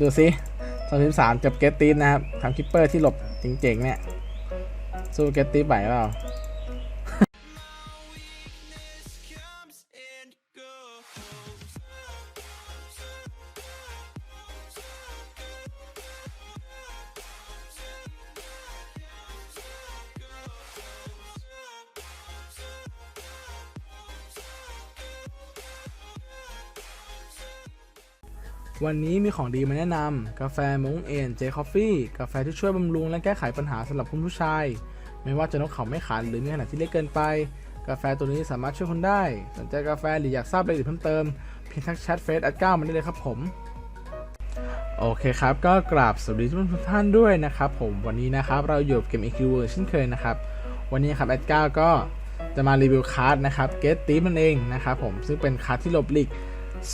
ดูสิสองสามจับเกตตีนนะครับทำคิปเปอร์ที่หลบเจ๋งๆเนี่ย สู้เกตตีนไหวเปล่า วันนี้มีของดีมาแนะนำ กาแฟมงเอ็นเจคอฟฟี่ กาแฟที่ช่วยบำรุงและแก้ไขปัญหาสำหรับคุณผู้ชาย ไม่ว่าจะนกเขาไม่ขันหรือมีขนาดที่เล็กเกินไป กาแฟตัวนี้สามารถช่วยคุณได้ สนใจกาแฟหรืออยากทราบรายละเอียดเพิ่มเติมเพียงทักแชทเฟซแอดเก้ามาได้เลยครับผม โอเคครับ ก็กราบสวัสดีทุกท่านด้วยนะครับผมวันนี้นะครับเราอยู่กับเกม EQ เวอร์เช่นเคยนะครับ วันนี้ครับแอดเก้าก็จะมารีวิวคาร์ดนะครับเกตตีมันเองนะครับผมซึ่งเป็นคาร์ดที่หลบหลีก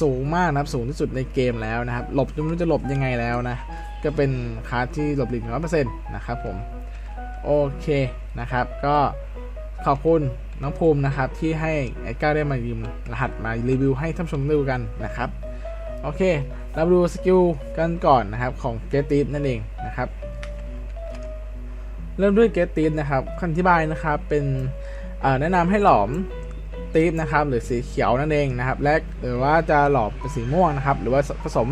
สูงมากนะครับสูงที่สุดในเกมแล้วนะครับ หลบจนไม่รู้จะหลบยังไงแล้วนะ ก็เป็นคาร์ดที่หลบหลีกร้อยเปอร์เซ็นต์นะครับผม โอเคนะครับ ก็ขอบคุณน้องภูมินะครับ ที่ให้ไอ้ก้าได้มายืมรหัสมารีวิวให้ท่านชมดูกันนะครับ โอเค เราดูสกิลกันก่อนนะครับของเกตตีนั่นเองนะครับ เริ่มด้วยเกตตีนะครับคำอธิบายนะครับเป็นแนะนำให้หลอม ตีฟนะครับหรือสีเขียวนั่นเองนะครับและหรือว่าจะหลอมเป็นสีม่วงนะครับหรือว่าผสม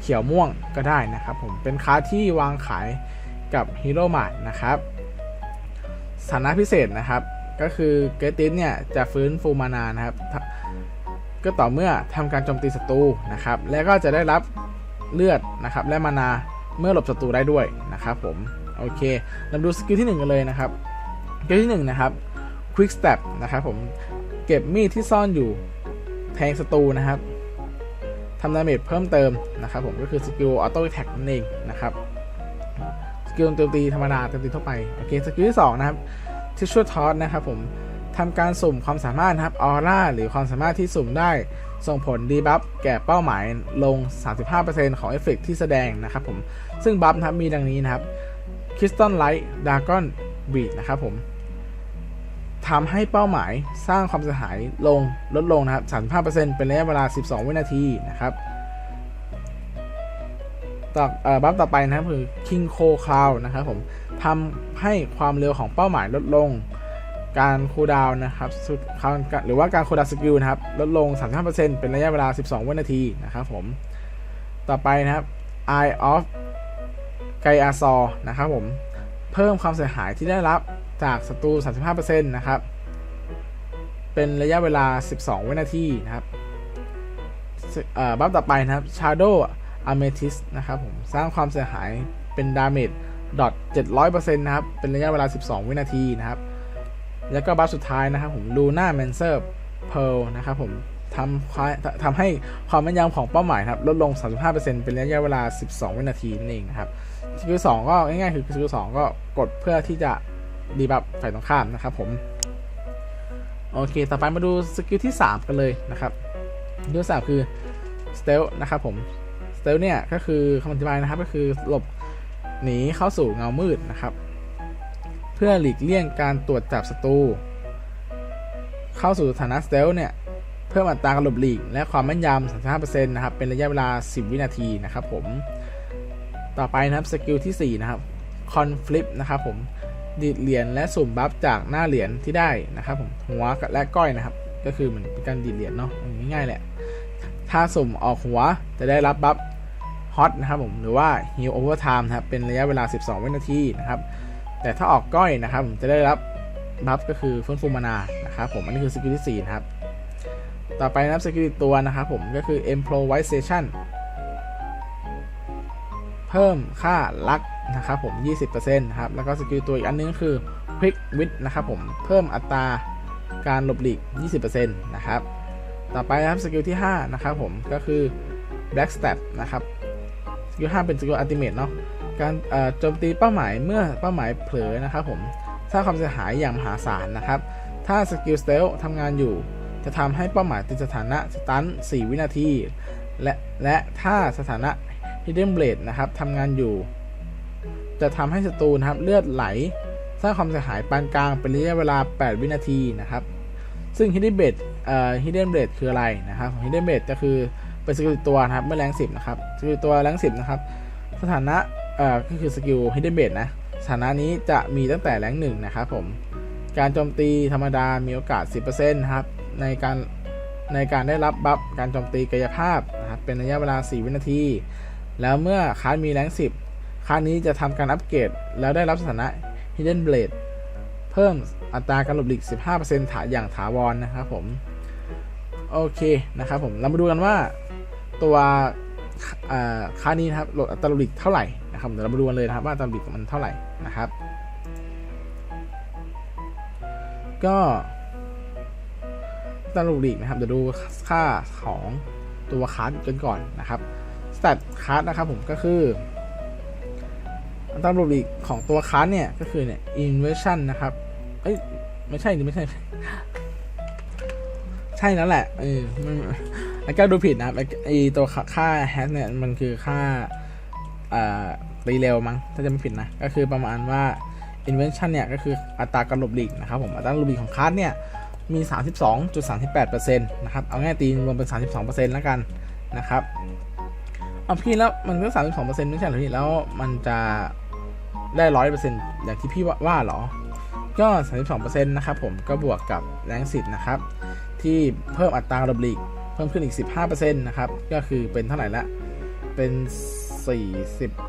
เขียวม่วงก็ได้นะครับผมเป็นคาที่วางขายกับฮีโร่มาร์นะครับสถานะพิเศษนะครับ ก็คือเกติสเนี่ยจะฟื้นฟูมานานะครับก็ต่อเมื่อทำการโจมตีศัตรูนะครับ และก็จะได้รับเลือดนะครับและมานาเมื่อหลบศัตรูได้ด้วยนะครับผมโอเคเราดูสกิลที่หนึ่งกันเลยนะครับสกิลที่หนึ่งนะครับ Quick Step นะครับผม เก็บมีดที่ซ่อนอยู่แทงศัตรูนะครับทำดาเมจเพิ่มเติมนะครับผมก็คือสกิลออโต้แท็กนั่นเองนะครับสกิลโจมตีธรรมดาโจมตีทั่วไปโอเคสกิลที่2นะครับที่ช่วยทอสนะครับผมทำการสุ่มความสามารถนะครับออร่าหรือความสามารถที่สุ่มได้ส่งผลดีบัฟแก่เป้าหมายลง 35%ของเอฟเฟกที่แสดงนะครับผมซึ่งบัฟนะครับมีดังนี้นะครับคริสตัลไลท์ดากอนบีดนะครับผม ทำให้เป้าหมายสร้างความเสียหายลงลดลงนะครับ 35%เป็นระยะเวลา 12 วินาทีนะครับต่อเอ่อบัฟต่อไปนะครับคือ King c o Cloud นะครับผมทำให้ความเร็วของเป้าหมายลดลง การคูลดาวนนะครับสุดหรือว่าการคูลดาวสกิลนะครับ ลดลง 35%เป็นระยะเวลา 12 วินาทีนะครับผม ต่อไปนะครับ Eye of g a i a s o r นะครับผม เพิ่มความเสียหายที่ได้รับ จากศัตรู 35%นะครับ เป็นระยะเวลา 12 วินาทีนะครับบัฟต่อไปนะครับ Shadow Amethyst นะครับผม สร้างความเสียหายเป็นดาเมจดอท700%นะครับ เป็นระยะเวลา 12 วินาทีนะครับ แล้วก็บัฟสุดท้ายนะครับผม Luna Mancer Pearl นะครับผมทำทำให้ความแม่นยำของเป้าหมายครับ ลดลง 35%เป็นระยะเวลา 12 วินาทีนั่นเองนะครับสกิล2ก็ง่ายๆคือสกิล2ก็กดเพื่อที่จะ ดีบัฟฝ่ายตรงข้ามนะครับผม โอเค ต่อไปมาดูสกิลที่ 3 กันเลยนะครับสกิลสามคือ stealth นะครับผม stealth เนี่ยก็คือคำอธิบายนะครับก็คือหลบหนีเข้าสู่เงามืดนะครับ เพื่อหลีกเลี่ยงการตรวจจับศัตรูเข้าสู่สถานะ stealth เนี่ยเพิ่มอัตราการหลบหลีก และความแม่นยำ35%นะครับเป็นระยะเวลา 10 วินาทีนะครับผมต่อไปนะครับสกิลที่ 4 นะครับ conflict นะครับผม ดีดเหรียญและสุ่มบัฟจากหน้าเหรียญที่ได้นะครับผมหัวและก้อยนะครับ ก็คือเหมือนเป็นการดีดเหรียญเนาะง่ายๆแหละ ถ้าสุ่มออกหัวจะได้รับบัฟฮอตนะครับผมหรือว่า heal over time นะครับเป็นระยะเวลา 12 วินาทีนะครับ แต่ถ้าออกก้อยนะครับผมจะได้รับบัฟก็คือฟื้นฟูมานานะครับผมอันนี้คือสกิลที่ 4 นะครับ ต่อไปนะครับสกิลตัวนะครับผมก็คือ improvisation เพิ่มค่าลัก นะครับผม 20%นะครับ แล้วก็สกิลตัวอีกอันนึงก็คือ Quick Wit นะครับผม เพิ่มอัตราการหลบหลีก 20%นะครับ ต่อไปนะครับสกิลที่ 5 นะครับผม ก็คือ Black Stab นะครับ สกิล 5 เป็นสกิลอัลติเมทเนาะ การโจมตีเป้าหมายเมื่อเป้าหมายเผลอนะครับผมสร้างความเสียหายอย่างมหาศาลนะครับ ถ้าสกิลสเตลทำงานอยู่ จะทำให้เป้าหมายติดสถานะสตัน 4 วินาที และและถ้าสถานะ Hidden Blade นะครับทำงานอยู่ จะทำให้ศัตรูนะครับเลือดไหล สร้างความเสียหายปานกลางเป็นระยะเวลา 8 วินาทีนะครับ ซึ่ง Hidden Blade เอ่อ Hidden Blade คืออะไรนะครับ Hidden Blade ก็คือเป็นสกิลตัวนะครับเมื่อแรงสิบนะครับสกิลตัวแรงสิบนะครับสถานะเอ่อก็คือสกิล hidden base นะสถานะนี้จะมีตั้งแต่แรงหนึ่งนะครับผมการโจมตีธรรมดามีโอกาส 10%นะครับในการในการได้รับบัฟการโจมตีกายภาพนะครับเป็นระยะเวลา 4 วินาที แล้วเมื่อคาร์ดมีแรง 10 คาร์ดนี้จะทำการอัปเกรดแล้วได้รับสถานะ hidden blade เพิ่มอัตราการหลบหลีก 15%ถาอย่างถาวรนนะครับผม โอเคนะครับผม เรามาดูกันว่าตัวค่านี้นะครับลดอัตราหลบหลีกเท่าไหร่นะครับ เดี๋ยวเรามาดูกันเลยนะครับว่าอัตราหลบหลีกมันเท่าไหร่นะครับ ก็อัตราหลบหลีกนะครับ เดี๋ยวดูค่าของตัวคาร์ดกันก่อนนะครับ สแตทคาร์ดนะครับผมก็คือ อัตราหลบหลีกของตัวคาร์ดเนี่ยก็คือเนี่ย inversion นะครับ เอ้ย ไม่ใช่นี่ไม่ใช่ ใช่แล้วแหละเออมันแล้วก็ดูผิดนะครับไอ้ตัวค่าค่าแฮชเนี่ยมันคือค่าอ่ารีเร็วมั้งถ้าจะไม่ผิดนะ ก็คือประมาณว่า invention เนี่ยก็คืออัตราการหลบหลีกนะครับผมอัตราการหลบหลีกของคาร์ดเนี่ยมี 32.38%นะครับ เอาง่ายตีรวมเป็น 32%แล้วกันนะครับเอาพี่แล้วมันก็32%ไม่ใช่หรอพี่แล้วมันจะ ได้100%อร์เซ็นต์อย่างที่พี่ว่าว่ามสิบสองเหรอก็32%นะครับผมก็บวกกับแรงสิทธิ์นะครับ ที่เพิ่มอัตราการหลบหลีกเพิ่มขึ้นอีก15%นต์นะครับ ก็คือเป็นเท่าไหร่ละ เป็น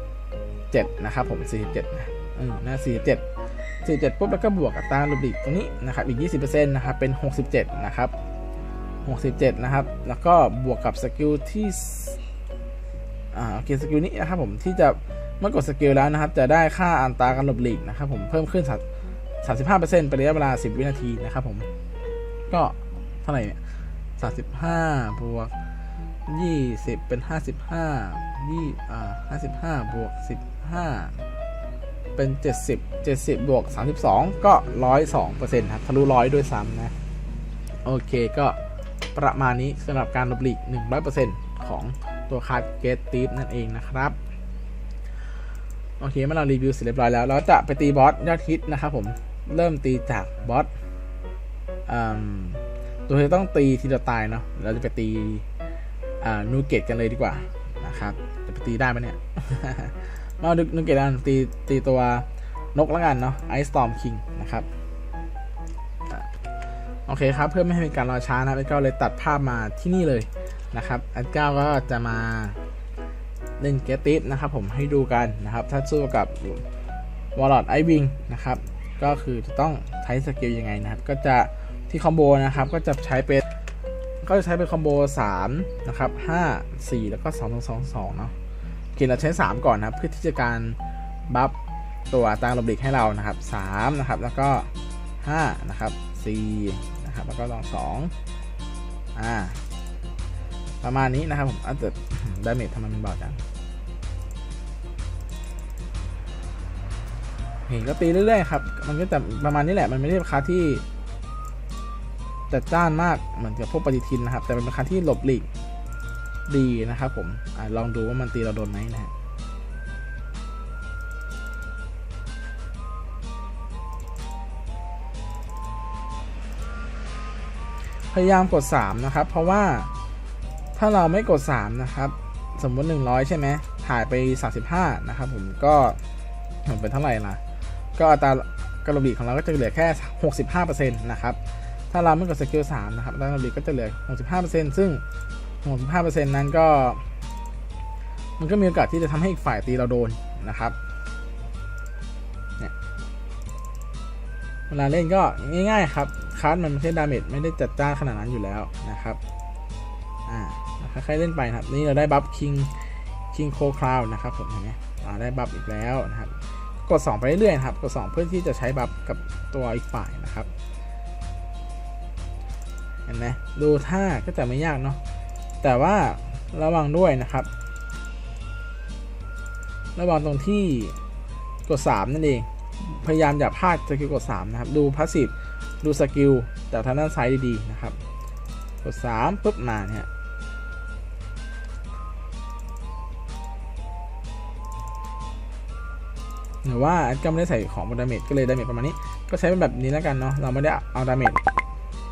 47นะครับผม47นะเออนะ47 47ปุ๊บแล้วก็บวกอัตราการหลบหลีกตรงนี้นะครับอีก 20%นะครับเป็น 67 นะครับ 67 นะครับ แล้วก็บวกกับสกิลที่อ่าโอเคสกิลนี้นะครับผมที่จะ เมื่อกดสกิลแล้วนะครับ จะได้ค่าอัตราการหลบหลีกนะครับผมเพิ่มขึ้น 35%เปอร์เซ็นต์ไประยะเวลา 10 วินาทีนะครับผม ก็เท่าไหร่เนี่ยสามสิบห้าบวกยี่สิบเป็นห้าสิบห้ายี่อ่าห้าสิบห้าบวกสิบห้าเป็นเจ็ดสิบเจ็ดสิบบวกสามสิบสองก็ร้อยสองเปอร์เซ็นต์ครับ ทะลุร้อยด้วยซ้ำนะ โอเคก็ประมาณนี้สำหรับการหลบหลีกหนึ่งร้อยเปอร์เซ็นต์ของตัวคาร์ดเกตตีฟนั่นเองนะครับ โอเคเมื่อเรารีวิวเสร็จเรียบร้อยแล้ว เราจะไปตีบอสยอดฮิตนะครับผม เริ่มตีจากบอสอืมโดยต้องตีทีละตายเนาะ เราจะไปตีนูเกตกันเลยดีกว่านะครับ จะไปตีได้ไหมเนี่ยมาดูนูเกตกันตีตีตัวนกแล้วกันเนาะไอสตอมคิงนะครับโอเคครับเพื่อไม่ให้เป็นการรอช้านะไอ้เก้าเลยตัดภาพมาที่นี่เลยนะครับไอ้เก้าก็จะมา เล่นเกตติฟนะครับผมให้ดูกันนะครับ ถ้าสู้กับวอลล t ไอวิงนะครับ ก็คือจะต้องใช้สกิลยังไงนะครับ ก็จะที่คอมโบนะครับก็จะใช้เป็นก็จะใช้เป็นคอมโบ3นะครับ5 4 แล้วก็2 2 2 2เนาะโอเคเราใช้ 3 ก่อนนะครับเพื่อที่จะการบัฟตัวตราหลบหลีกให้เรานะครับ3นะครับแล้วก็5นะครับ4นะครับแล้วก็ลอง2อ่า ประมาณนี้นะครับผมอาจจะดาเมจทำไมมันเบาจังเห็นก็ตีเรื่อยๆครับ มันก็จะประมาณนี้แหละ มันไม่ได้ราคาที่จัดจ้านมากเหมือนกับพวกปฏิทินนะครับ แต่เป็นราคาที่หลบหลีกดีนะครับผมอลองดูว่ามันตีเราโดนไหมนะฮะพยายามกด 3 นะครับ เพราะว่า ถ้าเราไม่กด 3 นะครับ สมมติ 100 ใช่ไหมถ่ายไป 35 นะครับผมก็มันเป็นเท่าไหร่ล่ะ ก็อัตราการลบหลีของเราก็จะเหลือแค่ 65%นะครับ ถ้าเราไม่กดสกิล3นะครับดังนั้นก็จะเหลือ 65%ซึ่ง 65%นั้นก็ มันก็มีโอกาสที่จะทำให้อีกฝ่ายตีเราโดนนะครับเนี่ยเวลาเล่นก็ง่ายๆครับคาร์ดมันไม่ใช่ดาเมจไม่ได้จัดจ้านขนาดนั้นอยู่แล้วนะครับ อ่า ค่อยๆเล่นไปครับนี่เราได้บัฟคิงคิงโคคลาวนะครับผมเห็นไหมอ่าได้บัฟอีกแล้วนะครับ กด 2 ไปเรื่อยๆครับกด 2 เพื่อที่จะใช้บัฟกับตัวอีกฝ่ายนะครับเห็นไหมดูท่าก็จะไม่ยากเนาะแต่ว่าระวังด้วยนะครับ ระวังตรงที่กด 3 นั่นเอง พยายามอย่าพลาดสกิลกด 3 นะครับ ดูพาสซีฟดูสกิลจากทางด้านซ้ายดีๆนะครับ กด 3ปุ๊บมาเนี่ย หรือว่าแอดก็ไม่ได้ใส่ของบนดาเมจก็เลยดาเมจประมาณนี้ ก็ใช้เป็นแบบนี้แล้วกันเนาะเราไม่ได้เอาดาเมจ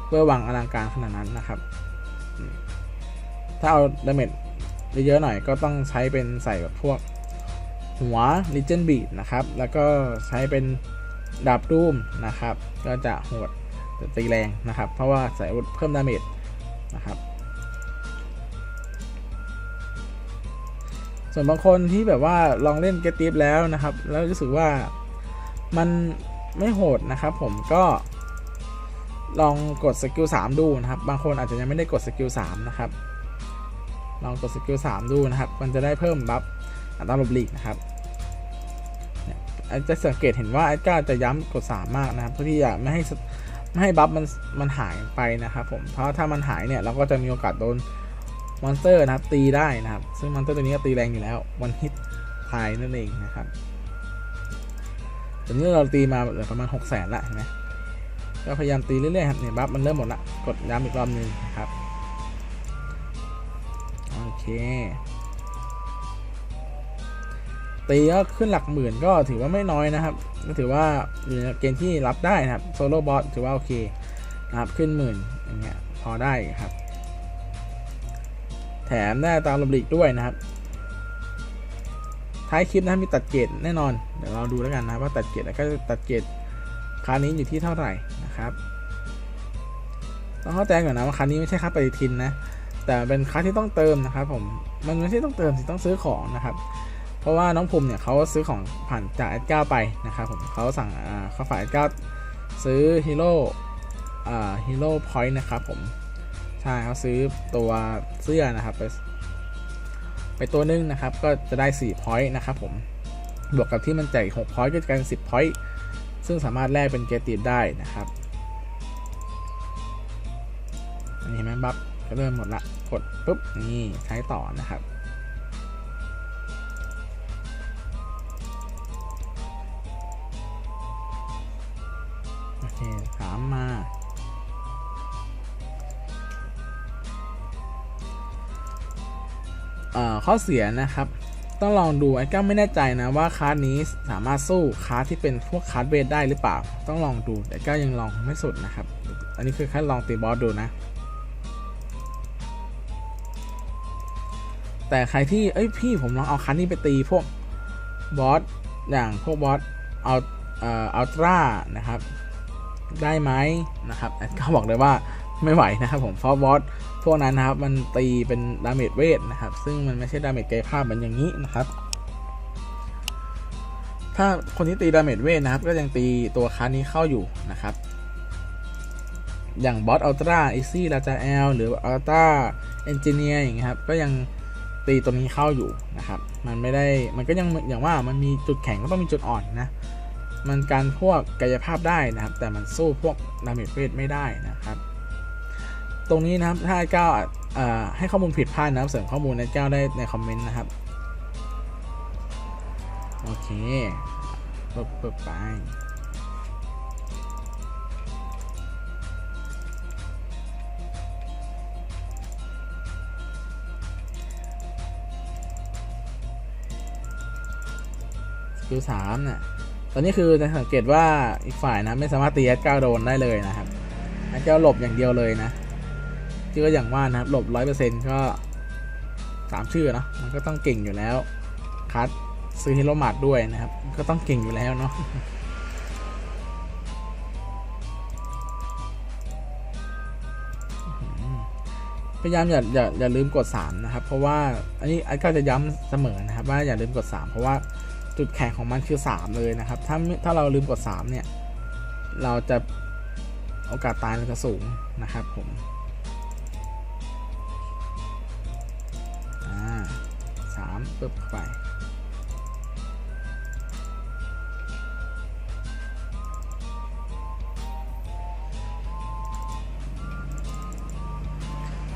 เพื่อวังอลังการขนาดนั้นนะครับ ถ้าเอาดาเมจเยอะๆหน่อยก็ต้องใช้เป็นใส่แบบพวกหัว Legion Beat นะครับ แล้วก็ใช้เป็นดาบดูมนะครับ ก็จะโหดจะตีแรงนะครับ เพราะว่าใส่อาวุธเพิ่มดาเมจนะครับ ส่วนบางคนที่แบบว่าลองเล่นเกติฟแล้วนะครับ แล้วรู้สึกว่ามันไม่โหดนะครับผมก็ลองกดสกิล3ดูนะครับ บางคนอาจจะยังไม่ได้กดสกิล3นะครับ ลองกดสกิล3ดูนะครับ มันจะได้เพิ่มบัฟอัตราหลบหลีกนะครับจะสังเกตเห็นว่าไอ้ก้าจะย้ำกด3มากนะครับ เพื่อที่จะไม่ให้ไม่ให้บัฟมันมันหายไปนะครับผม เพราะถ้ามันหายเนี่ยเราก็จะมีโอกาสโดน มอนสเตอร์นะครับตีได้นะครับ ซึ่งมอนสเตอร์ตัวนี้ก็ตีแรงอยู่แล้ววันฮิตทายนั่นเองนะครับตอนนี้เราตีมาเหลือประมาณ6 0 0 0 0ละเห็นไหมก็พยายามตีเรื่อยๆครับเนี่ยบัฟมันเริ่มหมดละกดย้ำอีกรอบหนึงนะครับโอเคตีก็ขึ้นหลักหมื่นก็ถือว่าไม่น้อยนะครับก็ถือว่าอยู่ในเกณฑ์ที่รับได้นะครับโซโล่บอสถือว่าโอเคนะครับขึ้นหมื่นอย่างเงี้ยพอได้ครับ มได้ตามลบหลีกด้วยนะครับ ท้ายคลิปนะครับมีตัดเกรดแน่นอน เดี๋ยวเราดูแล้วกันนะว่าตัดเกรดแล้วก็ตัดเกรดคานี้อยู่ที่เท่าไหร่นะครับ ต้องเข้าใจก่อนนะว่าคานี้ไม่ใช่ค่าปฏิทินนะ แต่เป็นค่าที่ต้องเติมนะครับ ผม มันไม่ใช่ต้องเติมสิต้องซื้อของนะครับ เพราะว่าน้องภูมิเนี่ยเขาซื้อของผ่านจากแอดก้าไปนะครับผมเขาสั่งเขาฝากแอดก้าซื้อฮีโร่ฮีโร่พอยต์นะครับผม ใช่เขาซื้อตัวเสื้อนะครับ ไปไปตัวนึงนะครับ ก็จะได้4 point นะครับผม บวกกับที่มันแจก6 point ก็จะกลายเป็น10 point ซึ่งสามารถแลกเป็นเกติดได้นะครับอันนี้เห็นไหมบัฟก็เริ่มหมดละ กดปุ๊บ นี่ใช้ต่อนะครับ ข้อเสียนะครับ ต้องลองดูไอ้ก้าไม่แน่ใจนะว่าคาร์ดนี้สามารถสู้คาร์ดที่เป็นพวกคาร์ดเวทได้หรือเปล่า ต้องลองดูแต่ก้ายังลองไม่สุดนะครับ อันนี้คือแค่ลองตีบอสดูนะ แต่ใครที่เอ้ยพี่ผมลองเอาคันนี้ไปตีพวกบอสอย่างพวกบอสเอาเอ่ออัลตร้านะครับได้ไหมนะครับแอดก็บอกเลยว่า ไม่ไหวนะครับผมเพราะบอสพวกนั้นนะครับ มันตีเป็นดาเมจเวทนะครับ ซึ่งมันไม่ใช่ดาเมจกายภาพมือนอย่างนี้นะครับ ถ้าคนที่ตีดาเมจเวทนะครับ ก็ยังตีตัวคานี้เข้าอยู่นะครับ อย่างบอสอัลตร้าอีซี่ลาจาเอลหรืออัลตร้าเอนจิเนียร์อย่างเงี้ยครับ ก็ยังตีตัวนี้เข้าอยู่นะครับ มันไม่ได้ มันก็ยังอย่างว่ามันมีจุดแข็งก็ต้องมีจุดอ่อนนะ มันการพวกกายภาพได้นะครับ แต่มันสู้พวกดาเมจเวทไม่ได้นะครับ ตรงนี้นะครับถ้าไอ้ก้าให้ข้อมูลผิดพลาดนะครับ เสริมข้อมูลไอ้ก้าได้ในคอมเมนต์นะครับ โอเคปึ๊บปึ๊บไปสกิลสามเนี่ย ตอนนี้คือจะสังเกตว่าอีกฝ่ายนะไม่สามารถตีแอดเก้าโดนได้เลยนะครับแอดเก้าหลบอย่างเดียวเลยนะ ที่ก็อย่างว่านะครับหลบร้อยเปอร์เซ็นต์ก็สามชื่อเนาะมันก็ต้องเก่งอยู่แล้ว คัดซื้อฮิโรมาดด้วยนะครับ ก็ต้องเก่งอยู่แล้วเนาะพยายามอย่าอย่าอย่าลืมกด 3 นะครับ เพราะว่าอันนี้ไอ้ก็จะย้ำเสมอนะครับ ว่าอย่าลืมกด 3 เพราะว่าจุดแข็งของมันคือ 3 เลยนะครับ ถ้าถ้าเราลืมกด 3 เนี่ย เราจะโอกาสตายเราจะสูงนะครับผม ปึ๊บเข้าไป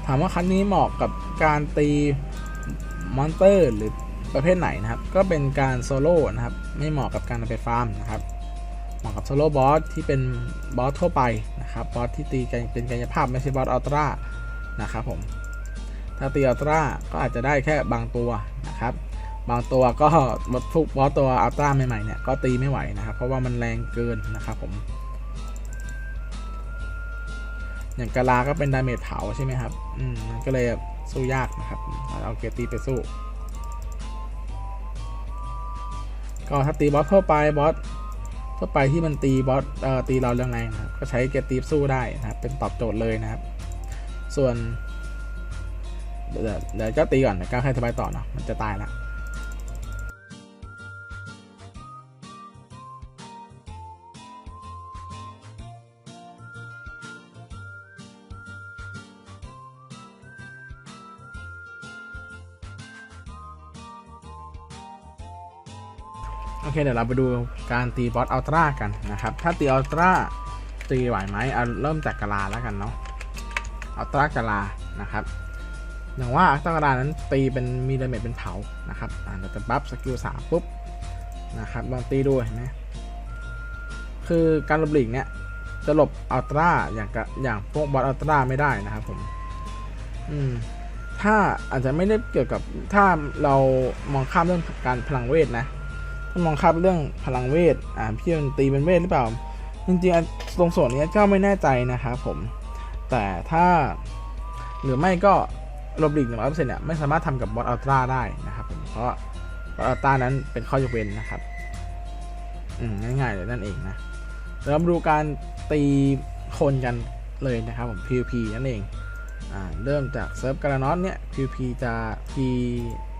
ถามว่าคันนี้เหมาะกับการตีมอนเตอร์หรือประเภทไหนนะครับ ก็เป็นการโซโล่นะครับ ไม่เหมาะกับการไปฟาร์มนะครับ เหมาะกับโซโล่บอสที่เป็นบอสทั่วไปนะครับ บอสที่ตีกันเป็นกายภาพไม่ใช่บอสอัลตร้านะครับผม ถ้าตีอัลตร้าก็อาจจะได้แค่บางตัว นะครับ บางตัวก็บอสทุกบอสตัวอัลตร้าใหม่ๆเนี่ยก็ตีไม่ไหวนะครับ เพราะว่ามันแรงเกินนะครับผม อย่างกาลาก็เป็นดาเมจเผาใช่ไหมครับ อืมมันก็เลยสู้ยากนะครับเราเอาเกตีไปสู้ก็ถ้าตีบอสทั่วไปบอสทั่วไปที่มันตีบอสเอ่อตีเราแรงๆนะครับก็ใช้เกตีสู้ได้นะครับเป็นตอบโจทย์เลยนะครับ ส่วน เดี๋ยวเดี๋ยวเจ้าตีก่อนเดี๋ยวก้าวให้สบายต่อเนาะมันจะตายละโอเคเดี๋ยวเราไปดูการตีบอสอัลตร้ากันนะครับ ถ้าตีอัลตร้าตีไหวไหมเอาเริ่มจากกาลาแล้วกันเนาะอัลตร้ากาลานะครับ อย่างว่าอัลตร้ากาลานั้นตีเป็นมีดาเมจเป็นเผานะครับอ่าเราจะบัฟสกิลสามปุ๊บนะครับลองตีดูเห็นไหมคือการหลบหลีกเนี่ยจะหลบอัลตร้าอย่างกอย่างพวกบอสอัลตร้าไม่ได้นะครับผม อืม ถ้าอาจจะไม่ได้เกี่ยวกับถ้าเรามองข้ามเรื่องการพลังเวทนะถ้ามองข้ามเรื่องพลังเวทอ่าพี่มันตีเป็นเวทหรือเปล่า จริงๆตรงส่วนนี้ก็ไม่แน่ใจนะครับผม แต่ถ้า หรือไม่ก็ ลบหลีกหนึ่งร้อยเปอร์เซ็นต์เนี่ยไม่สามารถทำกับบอสอัลตร้าได้นะครับ เพราะบอสอัลตร้านั้นเป็นข้อยกเว้นนะครับ อืมง่ายๆเลยนั่นเองนะเดี๋ยวเรามาดูการตีคนกันเลยนะครับผม PVP นั่นเอง อ่า เริ่มจากเซิร์ฟการานอสเนี่ย PVP จะ P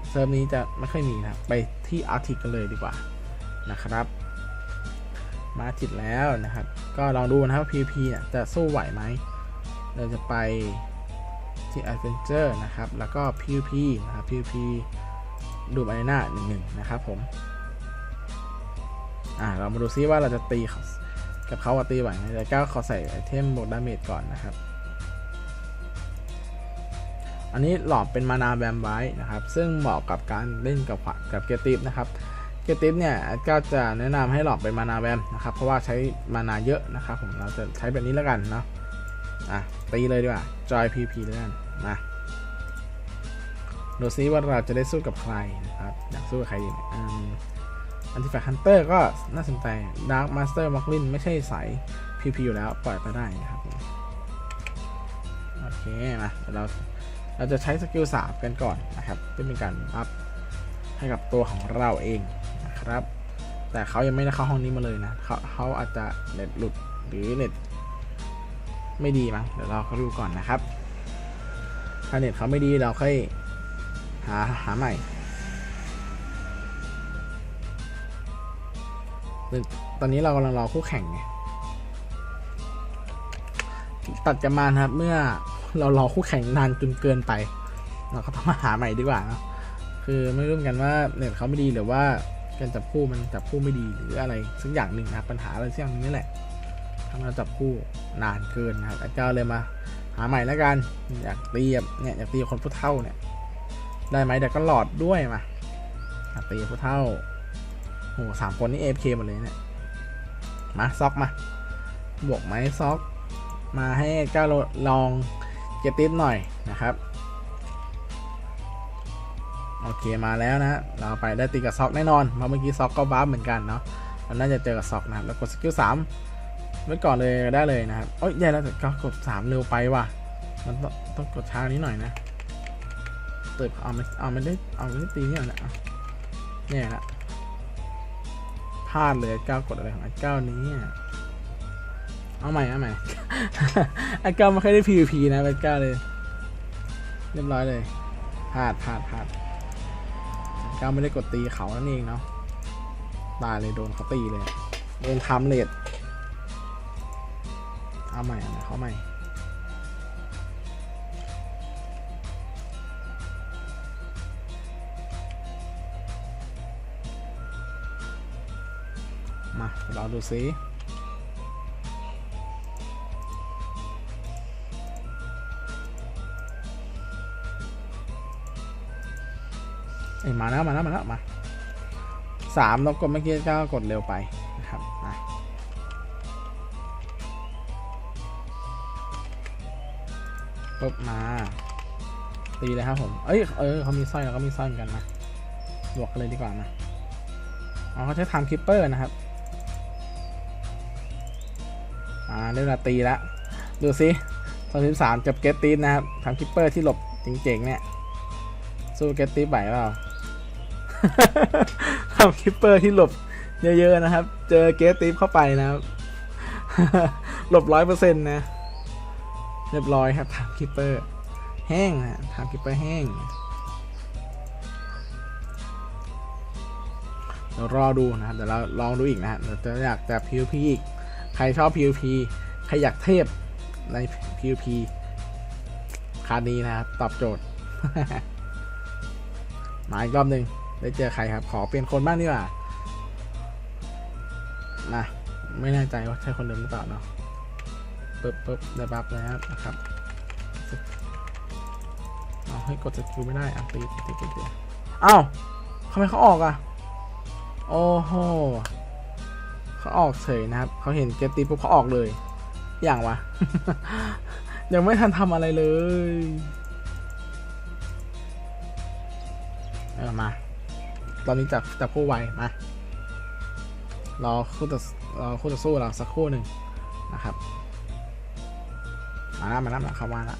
เซิร์ฟนี้จะไม่ค่อยมีนะไปที่อาร์ติกันเลยดีกว่านะครับ มาติดแล้วนะครับ ก็ลองดูนะครับว่า PVP เนี่ยจะสู้ไหวไหมเราจะไป ที่ Adventure นะครับ แล้วก็ PVP นะครับ PVP ดูอารีนาหนึ่งหนึ่งนะครับผม อ่า เรามาดูซิว่าเราจะตีเขากับเขาว่าตีไหวไหมแต่ก้าวขอใส่ไอเทมบวกดาเมจก่อนนะครับ อันนี้หลอมเป็นมานาแบมไว้นะครับ ซึ่งเหมาะกับการเล่นกับกับเกียร์ติฟนะครับเกียรติฟเนี่ยก็จะแนะนำให้หลอมเป็นมานาแบมนะครับ เพราะว่าใช้มานาเยอะนะครับผมเราจะใช้แบบนี้แล้วกันเนาะอะตีเลยดีกว่าจอยพีพีแล้วกัน มาดูซิว่าเราจะได้สู้กับใครนะครับ อยากสู้กับใครดีอันติแฟฮันเตอร์ก็น่าสนใจดาร์ m มาสเตอร์ม็อกลินไม่ใช่สายพีพีอยู่แล้ว ปล่อยไปได้นะครับ โอเคมาเดี๋ยวเราเราจะใช้สกิลสามกันก่อนนะครับเพื่อเป็นการอัพให้กับตัวของเราเองนะครับ แต่เขายังไม่ได้เข้าห้องนี้มาเลยนะเขาเขาอาจจะเน็ตหลุดหรือเน็ตไม่ดีมั้งเดี๋ยวเราเขาดูก่อนนะครับ ถ้าเน็ตเขาไม่ดีเราค่อยหาหาใหม่ตอนนี้เรากำลังรอคู่แข่งไงตัดกันมาครับ เมื่อเรารอคู่แข่งนานจนเกินไป เราก็ต้องมาหาใหม่ดีกว่าเนะคือไม่รู้กันว่าเน็ตเขาไม่ดีหรือว่าการจับคู่มันจับคู่ไม่ดีหรืออะไรสักอย่างหนึ่งนะปัญหาอะไรสักอย่างนึงนี่แหละทำให้เราจับคู่นานเกินนะครับอาจารย์เลยมา หาใหม่แล้วกัน อยากตีแบบเนี่ยอยากตีคนผู้เท่าเนี่ย ได้ไหมแต่ก็หลอดด้วยมาอยากตีผู้เท่าโหสามคนนี่เอฟเคหมดเลยเนี่ย มาซอกมา บวกไหมซอก มาให้ก้าวลองเก็บติปหน่อยนะครับ โอเคมาแล้วนะ เราไปได้ตีกับซอกแน่นอนเพราะเมื่อกี้ซอกก็บ้าเหมือนกันเนาะเราน่าจะเจอกับซอกนะครับแล้วกดสกิลสาม ไว้ก่อนเลยได้เลยนะครับโอ้ยแย่แล้วก็กดสามเร็วไปว่ะ มันต้องต้องกดช้านี้หน่อยนะเติบเอาไม่เอาไม่ได้เอาไม่ได้ตีเนี่ยนะเนี่ยละพลาดเลยก้าวกดอะไรของไอ้ก้าวนี้เอาใหม่เอาใหม่ไอ้ก้าวไม่ค่อยได้ PVP นะไอ้ก้าวเลย เรียบร้อยเลยพลาดพลาดพลาดก้าวไม่ได้กดตีเขานั่นเองเนาะตายเลยโดนเขาตีเลยโดนทำเลด เอาใหม่เอาใหม่เขาใหม่มาเราดูซิเอ้ยมาแล้วมาแล้วมาแล้วมาสามเรากดเมื่อกี้ก็กดเร็วไป ปุ๊บมา ตีเลยครับผม เอ้ย เออเขามีสร้อยเราก็มีสร้อยเหมือนกันมาบวกกันเลยดีกว่ามาอ๋อเขาใช้ทำคิปเปอร์นะครับ อ่าได้เวลาตีแล้วดูสิสามสิบสามกับเกตตีนนะครับทำคิปเปอร์ที่หลบเจ๋งๆเนี่ย สู้เกตติปไหวเปล่าทำคิปเปอร์ที่หลบเยอะๆนะครับ เจอเกตติปเข้าไปนะครับ หลบร้อยเปอร์เซ็นต์นะ เรียบร้อยครับทำคิปเปอร์แห้งนะทำคิปเปอร์แห้งเดี๋ยวรอดูนะครับเดี๋ยวเราลองดูอีกนะฮะเดี๋ยวจะอยากจะ PVP อีก ใครชอบ PVP ใครอยากเทพใน PVP คาร์ดนี้นะครับตอบโจทย์ มาอีกรอบหนึ่งได้เจอใครครับ ขอเปลี่ยนคนบ้างดีกว่า มา ไม่แน่ใจว่าใช่คนเดิมหรือเปล่าเนาะ ปึ๊บปึ๊บได้บัฟแล้วนะครับเอาให้กดสกิลไม่ได้อะตีตีตีตีอ้าวทำไมเขาออกอะ โอ้โหเขาออกเฉยนะครับ เขาเห็นเกตตีปุ๊บเขาออกเลย อย่างวะ ยังไม่ทันทำอะไรเลยเออมาตอนนี้จับจับคู่ไวมารอคู่ต่อรอคู่ต่อสู้เราสักคู่หนึ่งนะครับ มาแล้วมาแล้วมาเข้ามาแล้ว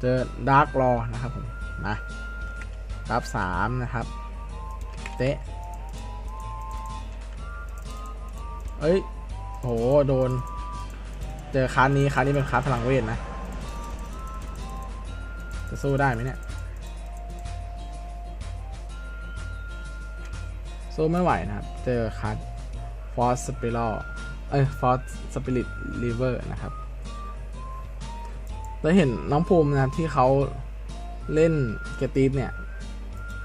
เจอดาร์กรอนะครับผมมารับสามนะครับ เตะเอ้ยโหโดน เจอคานนี้คานนี้เป็นคานพลังเวทนะ จะสู้ได้ไหมเนี่ยสู้ไม่ไหวนะครับ เจอคาร์ดฟอสสปิรอเอ้ยฟอสสปิริตลิเวอร์นะครับ แล้วเห็นน้องภูมินะครับที่เขาเล่นเกตตีฟเนี่ย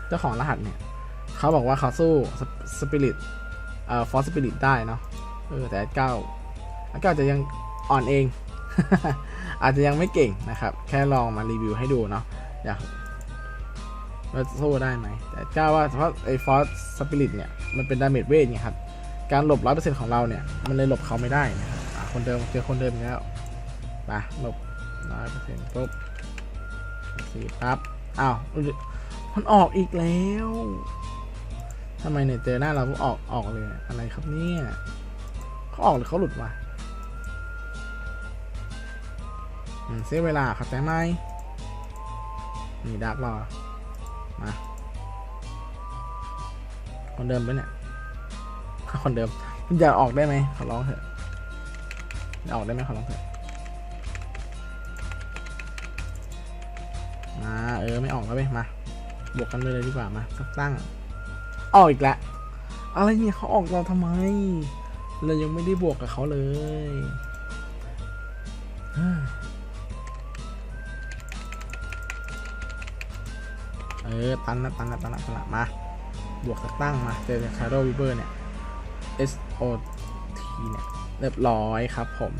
เจ้าของรหัสเนี่ย เขาบอกว่าเขาสู้สปิริตเอ่อฟอสสปิริตได้เนาะเออแต่แอดเก้าแอดเก้าจะยังอ่อนเอง อาจจะยังไม่เก่งนะครับ แค่ลองมารีวิวให้ดูเนาะอยากว่าสู้ได้ไหมแต่กล้าว่าเพราะไอ้ฟอสสปิริตเนี่ย มันเป็นดาเมจเวทไงครับ การหลบร้อยเปอร์เซ็นต์ของเราเนี่ย มันเลยหลบเขาไม่ได้นะครับคนเดิมเจอคนเดิมแล้วไปหลบ ร้อยเปอร์เซ็นต์ปุ๊บสี่ปั๊บอ้าวมันออกอีกแล้วทำไมเนี่ยเจอหน้าเราปุ๊บออกออกเลยอะไรครับเนี่ยเขาออกหรือเขาหลุดวะเสียเวลาครับแต่ไหมนี่ดักรอมาคนเดิมไปะเนี่ยคนเดิมอยากออกได้ไหมขอร้องเถอะอออกได้ไหมขอร้องเถอะ มาเออไม่ออกแล้วเว้ยมา บวกกันเลยเลยดีกว่ามาสักตั้งออกอีกแล้วอะไรเนี่ยเขาออกเราทำไม เรายังไม่ได้บวกกับเขาเลยเออตันนะตันนะตันนะตันนะมา บวกสักตั้งมาเจอคาร์โรวิเบอร์เนี่ย S O T เนี่ยเรียบร้อยครับผม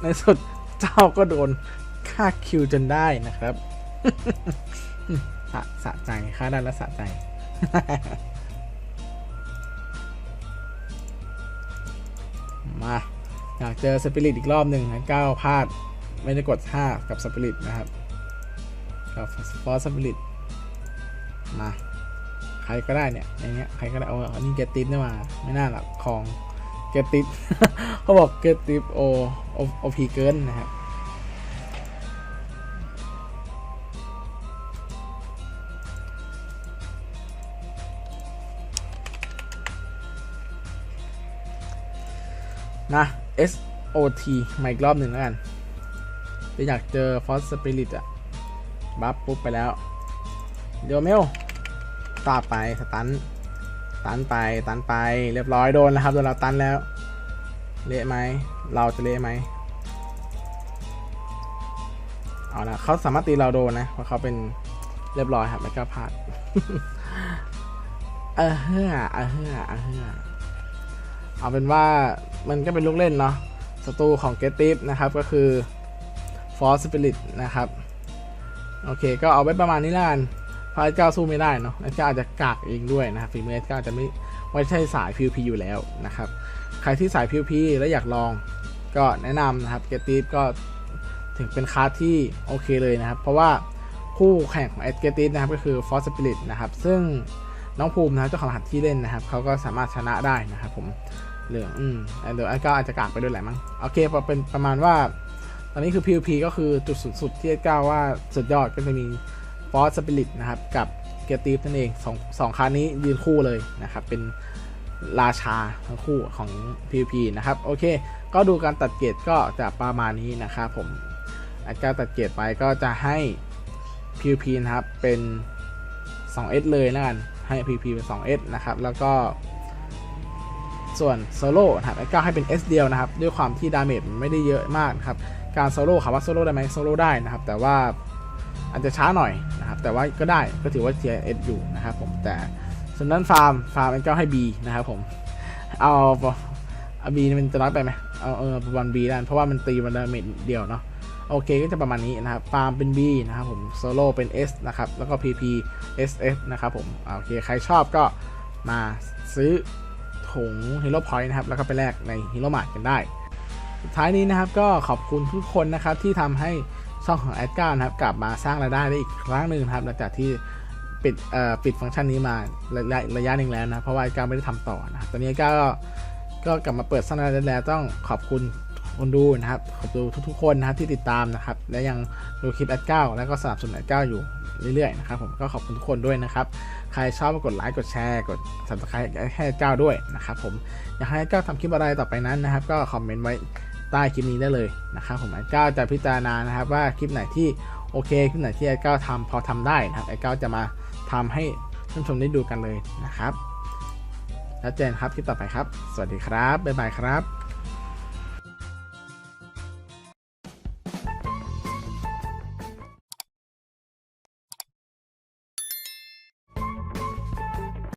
ในสุดเจ้าก็โดน ค่าคิวจนได้นะครับสะสะใจค่าได้แล้วสะใจมาอยากเจอสปิริตอีกรอบหนึ่งนะก้าวพลาด ไม่ได้กด5กับสปิริตนะครับกับฟอสสปิริตมาใครก็ได้เนี่ยอย่างเงี้ยใครก็ได้เอาอันนี้เกตติปได้มา ไม่น่าหรอกของเกตติปเขาบอกเกตติปโอโอโอพีเกินนะครับ S O T มาอีกรอบหนึ่งแล้วกันจะอยากเจอฟอสสปิริตอะบัฟปุ๊บไปแล้วเดี๋ยวเมลตาไปสตันตันไปตันไปเรียบร้อยโดนแล้วครับโดนเราตันแล้ว เละไหมเราจะเละไหมเอาละเขาสามารถตีเราโดนนะเพราะเขาเป็นเรียบร้อยครับไม่กล้าพลาดเออเฮ้อเออเฮ้อเออเฮ้อเอาเป็นว่า มันก็เป็นลูกเล่นเนาะศัตรูของเกติฟนะครับก็คือ Force Spirit นะครับ โอเค ก็เอาไว้ประมาณนี้ละกันเพราะไอ้เจ้าสู้ไม่ได้เนาะไอ้เจ้าอาจจะกากเองด้วยนะครับฝีมือไอ้เจ้าจะไม่ไม่ใช่สาย PVP อยู่แล้วนะครับ ใครที่สาย PVP และอยากลองก็แนะนำนะครับเกติฟก็ถึงเป็นคาร์ดที่โอเคเลยนะครับ เพราะว่าคู่แข่งของเอเกติฟนะครับก็คือ Force Spirit นะครับ ซึ่งน้องภูมินะครับเจ้าของรหัสที่เล่นนะครับเขาก็สามารถชนะได้นะครับผม เหลืองอืมเดี๋ยวไอ้ก็อาจจะกากไปด้วยแหละมั้งโอเคพอเป็นประมาณว่า ตอนนี้คือ PVP ก็คือจุดสุดสุดที่ก้าวว่าสุดยอดก็จะมี Force Spirit นะครับ กับเกียร์ตีฟนั่นเองสองสองคันนี้ยืนคู่เลยนะครับ เป็นราชาทั้งคู่ของ PVP นะครับ โอเค ก็ดูการตัดเกรดก็จะประมาณนี้นะครับผมอันการตัดเกรดไปก็จะให้ PVP นะครับเป็น 2S เลยนะกันให้ PVP เป็น 2S นะครับ แล้วก็ ส่วนโซโล่นะครับไอ้ก้าให้เป็น S เดียวนะครับ ด้วยความที่ดาเมจมันไม่ได้เยอะมากครับ การโซโล่คำว่าโซโล่ได้ไหมโซโล่ได้นะครับ แต่ว่าอาจจะช้าหน่อยนะครับ แต่ว่าก็ได้ก็ถือว่าเทียเอสอยู่นะครับผมแต่ส่วนนั้นฟาร์มฟาร์มไอ้ก้าให้ B นะครับผมเอาเอา B มันจะน้อยไปไหมเอาเออประมาณ B แล้วเพราะว่ามันตีมันดาเมจเดียวเนาะโอเคก็จะประมาณนี้นะครับฟาร์มเป็น B นะครับผมโซโล่เป็น S นะครับ แล้วก็ PP SS นะครับผมโอเค ใครชอบก็มาซื้อ ถุง Hero Point นะครับ แล้วก็ไปแลกใน Hero Mart กันได้ สุดท้ายนี้นะครับก็ขอบคุณทุกคนนะครับที่ทำให้ช่องของแอดการ์นะครับกลับมาสร้างรายได้ได้อีกครั้งหนึ่งนะครับหลังจากที่ปิดเอ่อปิดฟังก์ชันนี้มาระยะระยะหนึ่งแล้วนะเพราะว่าแอดการ์ไม่ได้ทำต่อนะครับตอนนี้ก็ก็กลับมาเปิดสร้างรายได้แล้วต้องขอบคุณคนดูนะครับขอบคุณทุกๆคนนะครับที่ติดตามนะครับ และยังดูคลิปแอดการแล้วก็สนับสนุนแอดการอยู่เรื่อยๆนะครับผมก็ขอบคุณทุกคนด้วยนะครับ ครชอบก็กดไลค์กดแชร์กด subscribe ให้แอดก้าด้วยนะครับผมอยากให้แอดก้าทำคลิปอะไรต่อไปนั้นนะครับ ก็คอมเมนต์ไว้ใต้คลิปนี้ได้เลยนะครับผมแอดก้าจะพิจารณานะครับว่าคลิปไหนที่โอเคคลิปไหนที่แอดก้าทำพอทำได้นะครับแอดก้าจะมาทำให้ท่านผู้ชมได้ดูกันเลยนะครับแล้วเจนครับคลิปต่อไปครับ สวัสดีครับบ๊ายบายครับ